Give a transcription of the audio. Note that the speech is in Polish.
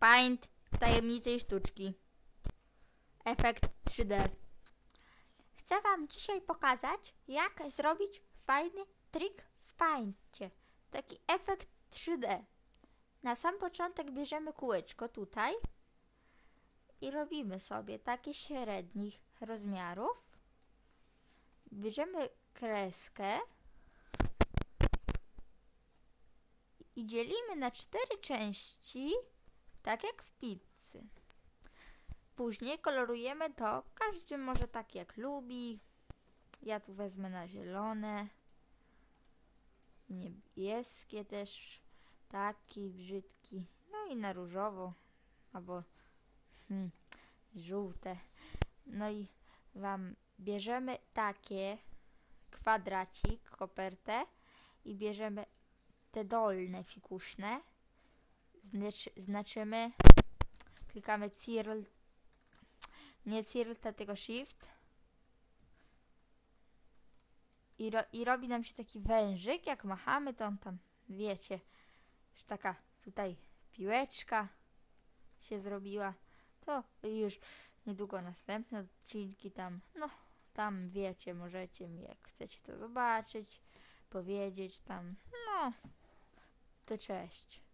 Paint tajemnicy i sztuczki. Efekt 3D. Chcę Wam dzisiaj pokazać, jak zrobić fajny trik w Paincie. Taki efekt 3D. Na sam początek bierzemy kółeczko tutaj i robimy sobie takie średnich rozmiarów. Bierzemy kreskę i dzielimy na cztery części, tak jak w pizzy. Później kolorujemy to, każdy może tak jak lubi. Ja tu wezmę na zielone, niebieskie też, taki brzydki, no i na różowo, albo hmm, żółte. No i wam bierzemy takie kwadracik, kopertę. I bierzemy te dolne fikuśne, znaczy, znaczymy, klikamy Ctrl, nie Ctrl, tylko Shift. I, ro, i robi nam się taki wężyk, jak machamy, to on tam, wiecie, już taka tutaj piłeczka się zrobiła, to już niedługo następne odcinki tam, no tam wiecie, możecie mi jak chcecie to zobaczyć, powiedzieć tam, no to cześć.